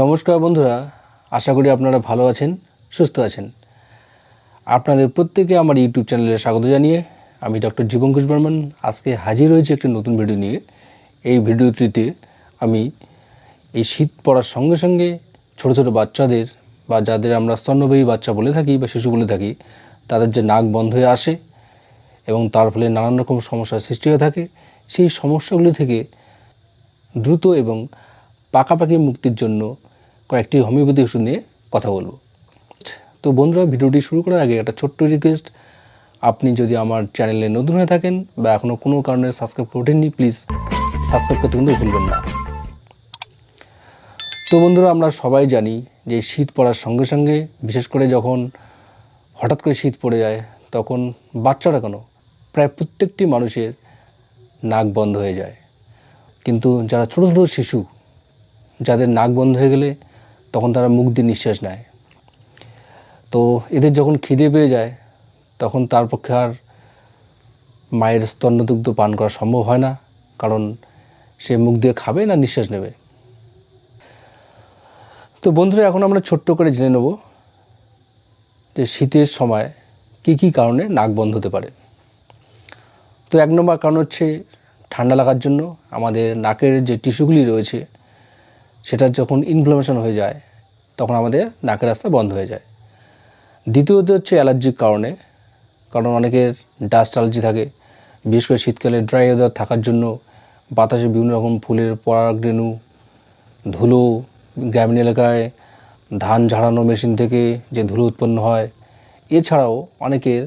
নমস্কার বন্ধুরা, আশা করি আপনারা ভালো আছেন, সুস্থ আছেন। আপনাদের প্রত্যেকে আমার ইউটিউব চ্যানেলে স্বাগত জানিয়ে আমি ডক্টর ঘোষ বর্মন। আজকে হাজির হয়েছি একটি নতুন ভিডিও নিয়ে। এই ভিডিওটিতে আমি এই শীত পড়ার সঙ্গে সঙ্গে ছোট ছোট বাচ্চাদের বা যাদের আমরা স্তন্যবাহী বাচ্চা বলে থাকি বা শিশু বলে থাকি, তাদের যে নাক বন্ধ হয়ে আসে এবং তার ফলে নানান রকম সমস্যার সৃষ্টি হয়ে থাকে, সেই সমস্যাগুলি থেকে দ্রুত এবং পাকাপাকি মুক্তির জন্য কয়েকটি হোমিওপ্যাথি ওষুধ নিয়ে কথা বলব। তো বন্ধুরা, ভিডিওটি শুরু করার আগে একটা ছোট্ট রিকোয়েস্ট আপনি যদি আমার চ্যানেলে নতুন হয়ে থাকেন বা এখনও কোনো কারণে সাবস্ক্রাইব করে ওঠেননি প্লিজ সাবস্ক্রাইব করতে কিন্তু ভুলবেন না। তো বন্ধুরা, আমরা সবাই জানি যে শীত পড়ার সঙ্গে সঙ্গে, বিশেষ করে যখন হঠাৎ করে শীত পড়ে যায়, তখন বাচ্চারা কেন? প্রায় প্রত্যেকটি মানুষের নাক বন্ধ হয়ে যায়। কিন্তু যারা ছোট ছোট শিশু, যাদের নাক বন্ধ হয়ে গেলে তখন তারা মুখ দিয়ে নিঃশ্বাস নেয়। তো এদের যখন খিদে পেয়ে যায়, তখন তার পক্ষে আর মায়ের স্তন্যদুগ্ধ পান করা সম্ভব হয় না, কারণ সে মুখ দিয়ে খাবে না নিঃশ্বাস নেবে। তো বন্ধুরা, এখন আমরা ছোট্ট করে জেনে নেব যে শীতের সময় কি কি কারণে নাক বন্ধ হতে পারে। তো এক নম্বর কারণ হচ্ছে ঠান্ডা লাগার জন্য আমাদের নাকের যে টিস্যুগুলি রয়েছে সেটা যখন ইনফ্লামেশন হয়ে যায়, তখন আমাদের নাকের রাস্তা বন্ধ হয়ে যায়। দ্বিতীয়ত হচ্ছে অ্যালার্জির কারণে, কারণ অনেকের ডাস্ট অ্যালার্জি থাকে। বিশেষ করে শীতকালে ড্রাই ওয়েদার থাকার জন্য বাতাসে বিভিন্ন রকম ফুলের পরাগরেণু ধুলো, গ্রামীণ এলাকায় ধান ঝাড়ানো মেশিন থেকে যে ধুলো উৎপন্ন হয়। এছাড়াও অনেকের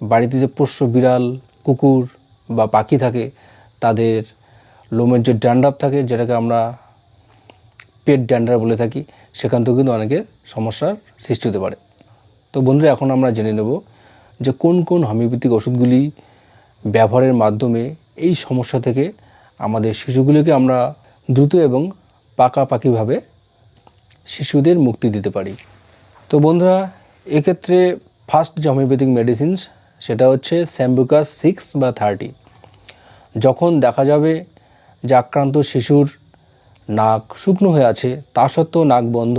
বাড়িতে যে পোষ্য বিড়াল, কুকুর বা পাখি থাকে, তাদের লোমের যে ড্যান্ড্রাফ থাকে, যেটাকে আমরা পেট ড্যান্ডার বলে থাকি, সেখান থেকেও কিন্তু অনেকের সমস্যার সৃষ্টি হতে পারে। তো বন্ধুরা, এখন আমরা জেনে নেব যে কোন কোন হোমিওপ্যাথিক ওষুধগুলি ব্যবহারের মাধ্যমে এই সমস্যা থেকে আমাদের শিশুগুলিকে আমরা দ্রুত এবং পাকাপাকিভাবে শিশুদের মুক্তি দিতে পারি। তো বন্ধুরা, এক্ষেত্রে ফার্স্ট যে হোমিওপ্যাথিক মেডিসিনস সেটা হচ্ছে স্যাম্বুকাস সিক্স বা থার্টি যখন দেখা যাবে যে আক্রান্ত শিশুর নাক শুকনো হয়ে আছে। তা সত্ত্বেও নাক বন্ধ।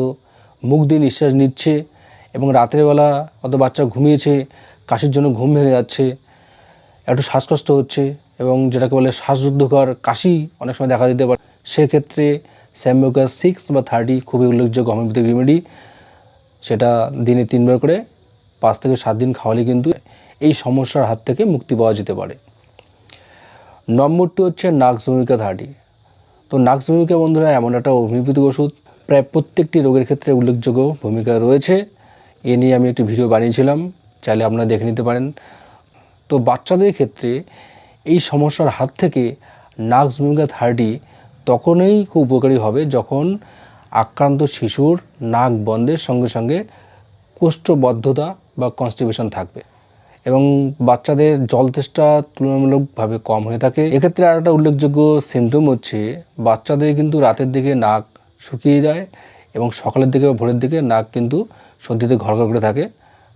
মুখ দিয়ে নিঃশ্বাস নিচ্ছে এবং রাত্রেবেলা অত বাচ্চা ঘুমিয়েছে, কাশির জন্য ঘুম ভেঙে যাচ্ছে, একটু শ্বাসকষ্ট হচ্ছে এবং যেটাকে বলে শ্বাসরুদ্ধকর কাশি অনেক সময় দেখা দিতে পারে। সেক্ষেত্রে স্যাম্বোকাস সিক্স বা থার্টি খুবই উল্লেখযোগ্য হোমিওপ্যাথিক রেমেডি সেটা দিনে তিনবার করে পাঁচ থেকে সাত দিন খাওয়ালে কিন্তু এই সমস্যার হাত থেকে মুক্তি পাওয়া যেতে পারে। নম্বরটি হচ্ছে নাক্স ভূমিকা থার্টি তো নাক্স ভূমিকা বন্ধুরা, এমন একটা হোমিওপ্যাথিক ওষুধ প্রায় প্রত্যেকটি রোগের ক্ষেত্রে উল্লেখযোগ্য ভূমিকা রয়েছে। এ নিয়ে আমি একটি ভিডিও বানিয়েছিলাম, চাইলে আপনারা দেখে নিতে পারেন। তো বাচ্চাদের ক্ষেত্রে এই সমস্যার হাত থেকে নাক্স ভূমিকা থার্টি তখনই খুব উপকারী হবে যখন আক্রান্ত শিশুর নাক বন্ধের সঙ্গে সঙ্গে কোষ্ঠবদ্ধতা বা কনস্টিপেশন থাকবে। এবং বাচ্চাদের জল তেষ্টা তুলনামূলকভাবে কম হয়ে থাকে। এক্ষেত্রে আর একটা উল্লেখযোগ্য সিমটম হচ্ছে, বাচ্চাদের কিন্তু রাতের দিকে নাক শুকিয়ে যায় এবং সকালের দিকে বা ভোরের দিকে নাক কিন্তু সর্দিতে ঘর করে থাকে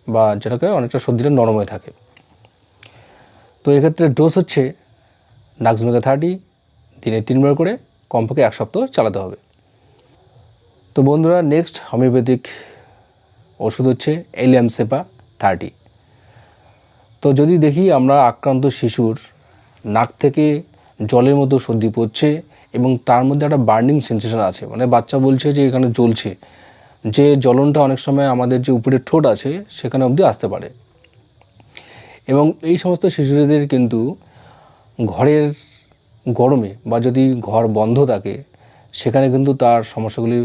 বা যেটাকে অনেকটা সর্দিটা নরম হয়ে থাকে। তো এক্ষেত্রে ডোজ হচ্ছে নাক্সমিকা থার্টি দিনে তিনবার করে, কমপক্ষে এক সপ্তাহ চালাতে হবে। তো বন্ধুরা নেক্সট হোমিওপ্যাথিক ওষুধ হচ্ছে এলিয়াম সেপা থার্টি তো যদি দেখি আমরা আক্রান্ত শিশুর নাক থেকে জলের মতো সর্দি পড়ছে এবং তার মধ্যে একটা বার্নিং সেন্সেশন আছে মানে বাচ্চা বলছে যে এখানে জ্বলছে, যে জ্বলনটা অনেক সময় আমাদের যে উপরের ঠোঁট আছে সেখানে অবধি আসতে পারে। এবং এই সমস্ত শিশুদের কিন্তু ঘরের গরমে বা যদি ঘর বন্ধ থাকে, সেখানে কিন্তু তার সমস্যাগুলি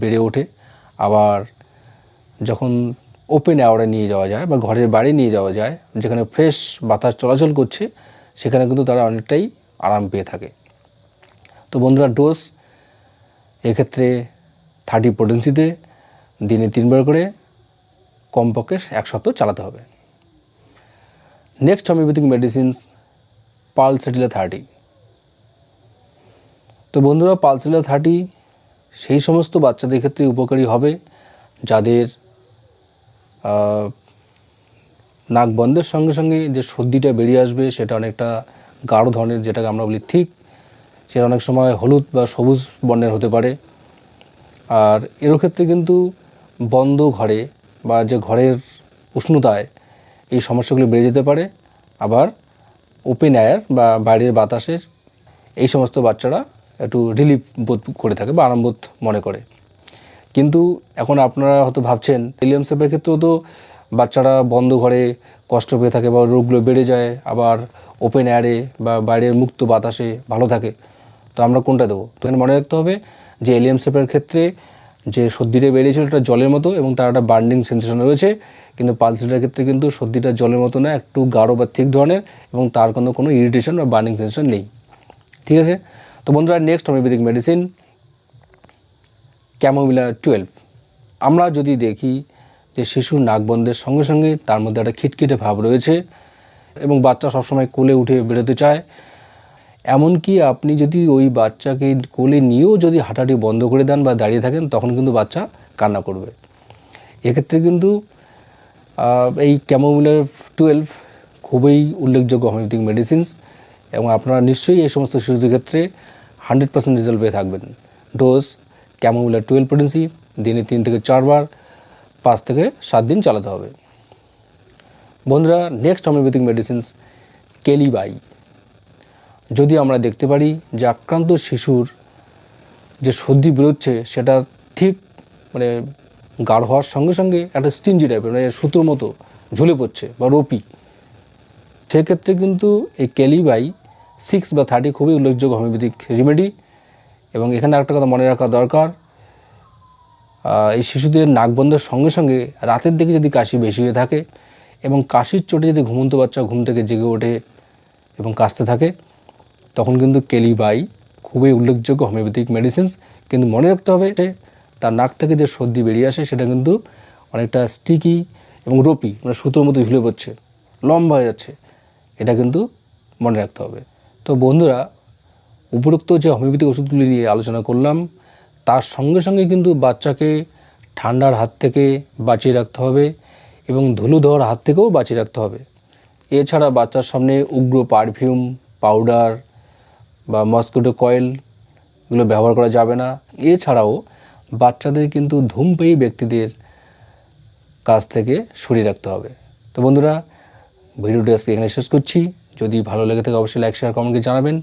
বেড়ে ওঠে। আবার যখন ওপেন অ্যাওয়ারে নিয়ে যাওয়া যায় বা ঘরের বাইরে নিয়ে যাওয়া যায়, যেখানে ফ্রেশ বাতাস চলাচল করছে, সেখানে কিন্তু তারা অনেকটাই আরাম পেয়ে থাকে। তো বন্ধুরা ডোজ এক্ষেত্রে থার্টি পোটেন্সিতে দিনে তিনবার করে কমপক্ষে এক সপ্তাহ চালাতে হবে। Next homeopathic medicines pulsatilla thirty তো বন্ধুরা পালসেটিলা থার্টি সেই সমস্ত বাচ্চাদের ক্ষেত্রে উপকারী হবে যাদের নাক বন্ধের সঙ্গে সঙ্গে যে সর্দিটা বেরিয়ে আসবে, সেটা অনেকটা গাঢ় ধরনের, যেটাকে আমরা বলি ঠিক সেটা অনেক সময় হলুদ বা সবুজ বর্ণের হতে পারে। আর এর ক্ষেত্রে কিন্তু বন্ধ ঘরে বা যে ঘরের উষ্ণতায় এই সমস্যাগুলি বেড়ে যেতে পারে। আবার ওপেন এয়ার বা বাইরের বাতাসের এই সমস্ত বাচ্চারা একটু রিলিফ বোধ করে থাকে বা আরাম বোধ মনে করে। কিন্তু এখন আপনারা হয়তো ভাবছেন এলিয়াম সেপের ক্ষেত্রেও তো বাচ্চারা বন্ধ ঘরে কষ্ট পেয়ে থাকে বা রোগগুলো বেড়ে যায়, আবার ওপেন এয়ারে বা বাইরের মুক্ত বাতাসে ভালো থাকে। তো আমরা কোনটা দেবো? তো মনে রাখতে হবে যে এলিয়াম সেপের ক্ষেত্রে যে সর্দিটা বেরিয়েছিল এটা জলের মতো এবং তার একটা বার্নিং সেন্সেশন রয়েছে, কিন্তু পালসিটার ক্ষেত্রে কিন্তু সর্দিটা জলের মতো না, একটু গাঢ় বা ঠিক ধরনের এবং তার কোনো কোনো ইরিটেশন বা বার্নিং সেন্সেশন নেই। ঠিক আছে? তো বন্ধুরা next homeopathic medicine chamomilla twelve. আমরা যদি দেখি যে শিশুর নাক বন্ধের সঙ্গে সঙ্গে তার মধ্যে একটা খিটখিটে ভাব রয়েছে এবং বাচ্চা সবসময় কোলে উঠে বেরোতে চায়, এমনকি আপনি যদি ওই বাচ্চাকে কোলে নিয়েও যদি হাঁটাটি বন্ধ করে দেন বা দাঁড়িয়ে থাকেন, তখন কিন্তু বাচ্চা কান্না করবে। এক্ষেত্রে কিন্তু এই ক্যামোমিলার টুয়েলভ খুবই উল্লেখযোগ্য হোমিওপ্যাথিক মেডিসিনস এবং আপনারা নিশ্চয়ই এই সমস্ত শিশুদের ক্ষেত্রে হান্ড্রেড পার্সেন্ট রেজাল্ট পেয়ে থাকবেন। ডোজ ক্যামোমিলার টুয়েলভ পোটেন্সি দিনে তিন থেকে চারবার, পাঁচ থেকে সাত দিন চালাতে হবে। বন্ধুরা নেক্সট হোমিওপ্যাথিক মেডিসিনস কেলিবাই। যদি আমরা দেখতে পারি যে আক্রান্ত শিশুর যে সর্দি বেরোচ্ছে, সেটা ঠিক মানে গাঢ় হওয়ার সঙ্গে সঙ্গে একটা স্টিঞ্জি টাইপের মানে সুতোর মতো ঝুলে পড়ছে বা রোপি। সেক্ষেত্রে কিন্তু এই ক্যালিবাই সিক্স বা থার্টি খুবই উল্লেখযোগ্য হোমিওপ্যাথিক রেমেডি এবং এখানে একটা কথা মনে রাখা দরকার এই শিশুদের নাক বন্ধের সঙ্গে সঙ্গে রাতের দিকে যদি কাশি বেশি হয়ে থাকে এবং কাশির চোটে যদি ঘুমন্ত বাচ্চা ঘুম থেকে জেগে ওঠে এবং কাশতে থাকে, তখন কিন্তু কেলিবাই খুবই উল্লেখযোগ্য হোমিওপ্যাথিক মেডিসিনস। কিন্তু মনে রাখতে হবে তার নাক থেকে যে সর্দি বেরিয়ে আসে সেটা কিন্তু অনেকটা স্টিকি এবং রোপি মানে সুতোর মতো ঝুলে পড়ছে, লম্বা হয়ে যাচ্ছে, এটা কিন্তু মনে রাখতে হবে। তো বন্ধুরা উপরোক্ত যে হোমিওপ্যাথিক ওষুধগুলি নিয়ে আলোচনা করলাম, তার সঙ্গে সঙ্গে কিন্তু বাচ্চাকে ঠান্ডার হাত থেকে বাঁচিয়ে রাখতে হবে এবং ধুলো ধোয়ার হাত থেকেও বাঁচিয়ে রাখতে হবে। এছাড়া বাচ্চার সামনে উগ্র পারফিউম, পাউডার বা মস্কিটো কয়েল এগুলো ব্যবহার করা যাবে না। এছাড়াও বাচ্চাদের কিন্তু ধূমপেয়ী ব্যক্তিদের কাছ থেকে সরিয়ে রাখতে হবে। তো বন্ধুরা ভিডিওটি আজকে এখানে শেষ করছি। যদি ভালো লেগে থাকে, অবশ্যই লাইক, শেয়ার কমেন্টকে জানাবেন।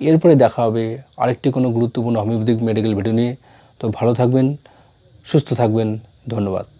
এরপরে দেখা হবে আরেকটি কোনো গুরুত্বপূর্ণ হোমিওপ্যাথিক মেডিকেল ভিডিও নিয়ে। তো ভালো থাকবেন, সুস্থ থাকবেন, ধন্যবাদ।